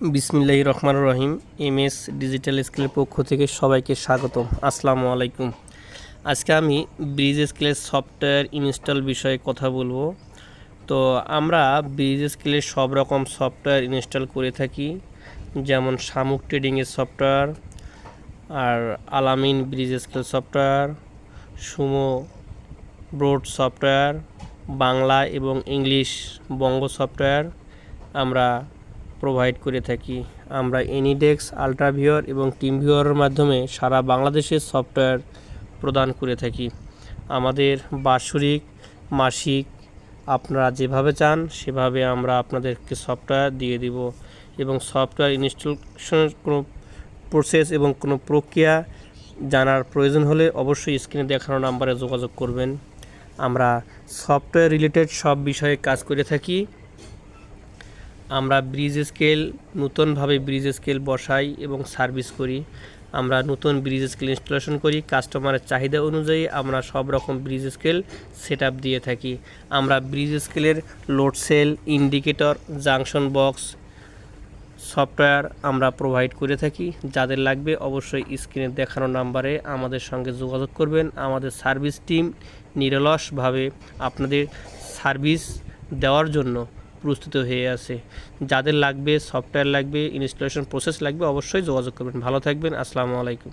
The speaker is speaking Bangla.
বিসমিল্লাহ রহমান রহিম এম এস ডিজিটাল স্কিলের পক্ষ থেকে সবাইকে স্বাগতম। আসসালামু আলাইকুম। আজকে আমি ব্রিজ স্কিলের সফটওয়্যার ইনস্টল বিষয়ে কথা বলব। তো আমরা ব্রিজ স্কিলের সব রকম সফটওয়্যার ইনস্টল করে থাকি, যেমন শামুক ট্রেডিংয়ের সফটওয়্যার, আর Alamin bridge scale software, Sumo broad software, Bangla এবং ইংলিশ বঙ্গ সফটওয়্যার আমরা প্রোভাইড করে থাকি। আমরা এনিডেক্স আলট্রাভিওর এবং টিমভিওরের মাধ্যমে সারা বাংলাদেশের সফটওয়্যার প্রদান করে থাকি। আমাদের বাৎসরিক, মাসিক আপনারা যেভাবে চান, সেভাবে আমরা আপনাদেরকে সফটওয়্যার দিয়ে দিব এবং সফটওয়্যার ইনস্টলেশনের কোনো প্রসেস এবং কোনো প্রক্রিয়া জানার প্রয়োজন হলে অবশ্যই স্ক্রিনে দেখানো নাম্বারে যোগাযোগ করবেন। আমরা সফটওয়্যার রিলেটেড সব বিষয়ে কাজ করে থাকি। আমরা ব্রিজ স্কেল নতুনভাবে ব্রিজ স্কেল বসাই এবং সার্ভিস করি। আমরা নতুন ব্রিজ স্কেল ইনস্টলেশন করি কাস্টমারের চাহিদা অনুযায়ী আমরা সব রকম ব্রিজ স্কেল সেট দিয়ে থাকি। আমরা ব্রিজ স্কেলের load cell indicator junction box software আমরা প্রোভাইড করে থাকি। যাদের লাগবে অবশ্যই স্ক্রিনে দেখানো নাম্বারে আমাদের সঙ্গে যোগাযোগ করবেন। আমাদের সার্ভিস টিম নিরলসভাবে আপনাদের সার্ভিস দেওয়ার জন্য। প্রস্তুত হয়ে আছে। যাদের লাগবে সফটওয়্যার লাগবে ইনস্টলেশন প্রসেস লাগবে, অবশ্যই যোগাযোগ করবেন। ভালো থাকবেন, আসসালামু আলাইকুম।